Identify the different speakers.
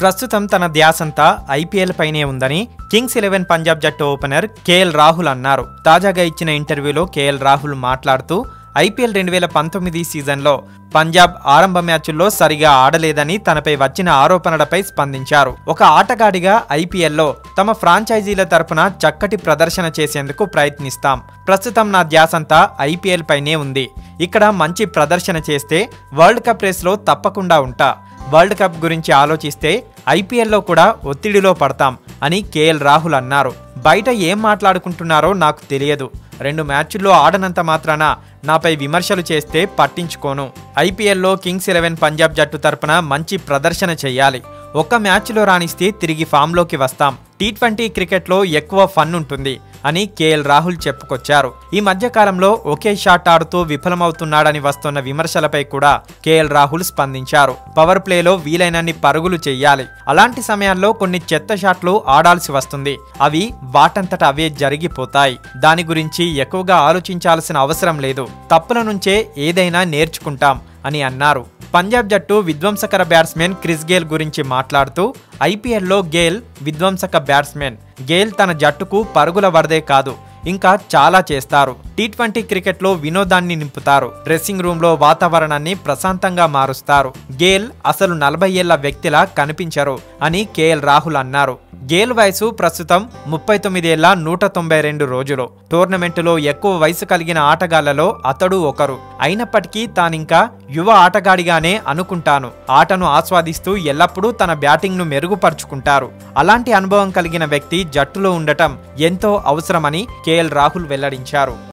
Speaker 1: ప్రస్తుతం తన ధ్యాసంతా ఐపీఎల్ పైనే ఉందని కింగ్స్ ఎలెవెన్ పంజాబ్ జట్టు ఓపెనర్ కేఎల్ రాహుల్ అన్నారు. తాజాగా ఇచ్చిన ఇంటర్వ్యూలో కేఎల్ రాహుల్ మాట్లాడుతూ ఐపీఎల్ రెండు వేల పంతొమ్మిది సీజన్లో పంజాబ్ ఆరంభ మ్యాచుల్లో సరిగా ఆడలేదని తనపై వచ్చిన ఆరోపణలపై స్పందించారు. ఒక ఆటగాడిగా ఐపీఎల్లో తమ ఫ్రాంచైజీల తరపున చక్కటి ప్రదర్శన చేసేందుకు ప్రయత్నిస్తాం. ప్రస్తుతం నా ధ్యాసంతా ఐపీఎల్ పైనే ఉంది. ఇక్కడ మంచి ప్రదర్శన చేస్తే వరల్డ్ కప్ రేస్లో తప్పకుండా ఉంటా. వరల్డ్ కప్ గురించి ఆలోచిస్తే ఐపీఎల్లో కూడా ఒత్తిడిలో పడతాం అని కేఎల్ రాహుల్ అన్నారు. బయట ఏం మాట్లాడుకుంటున్నారో నాకు తెలియదు. రెండు మ్యాచ్ల్లో ఆడనంత మాత్రాన నాపై విమర్శలు చేస్తే పట్టించుకోను. ఐపీఎల్లో కింగ్స్ ఎలెవెన్ పంజాబ్ జట్టు తరపున మంచి ప్రదర్శన చేయాలి. ఒక్క మ్యాచ్లో రాణిస్తే తిరిగి ఫామ్లోకి వస్తాం. టీ ట్వంటీ క్రికెట్లో ఎక్కువ ఫన్ ఉంటుంది అని కేఎల్ రాహుల్ చెప్పుకొచ్చారు. ఈ మధ్య కాలంలో ఒకే షాట్ ఆడుతూ విఫలమవుతున్నాడని వస్తున్న విమర్శలపై కూడా కేఎల్ రాహుల్ స్పందించారు. పవర్ ప్లేలో వీలైనన్ని పరుగులు చెయ్యాలి అలాంటి సమయాల్లో కొన్ని చెత్త షాట్లు ఆడాల్సి వస్తుంది. అవి వాటంతట అవే జరిగిపోతాయి. దాని గురించి ఎక్కువగా ఆలోచించాల్సిన అవసరం లేదు. తప్పుల నుంచే ఏదైనా నేర్చుకుంటాం. అని అన్నారు. పంజాబ్ జట్టు విధ్వంసకర బ్యాట్స్మెన్ క్రిస్ గేల్ గురించి మాట్లాడుతూ ఐపీఎల్లో గేల్ విధ్వంసక బ్యాట్స్మెన్. గేల్ తన జట్టుకు పరుగుల వరదే కాదు ఇంకా చాలా చేస్తారు. టీ ట్వంటీ క్రికెట్లో వినోదాన్ని నింపుతారు. డ్రెస్సింగ్ రూమ్లో వాతావరణాన్ని ప్రశాంతంగా మారుస్తారు. గేల్ అసలు నలభై ఏళ్ళ వ్యక్తిలా కనిపించరు అని కేఎల్ రాహుల్ అన్నారు. గేల్ వయసు ప్రస్తుతం ముప్పై తొమ్మిదేళ్ళ నూట తొంభై రెండు రోజులు. టోర్నమెంటులో ఎక్కువ వయసు కలిగిన ఆటగాళ్ళలో అతడు ఒకరు. అయినప్పటికీ తానింకా యువ ఆటగాడిగానే అనుకుంటాను. ఆటను ఆస్వాదిస్తూ ఎల్లప్పుడూ తన బ్యాటింగ్ను మెరుగుపరుచుకుంటారు. అలాంటి అనుభవం కలిగిన వ్యక్తి జట్టులో ఉండటం ఎంతో అవసరమని కేఎల్ రాహుల్ వెల్లడించారు.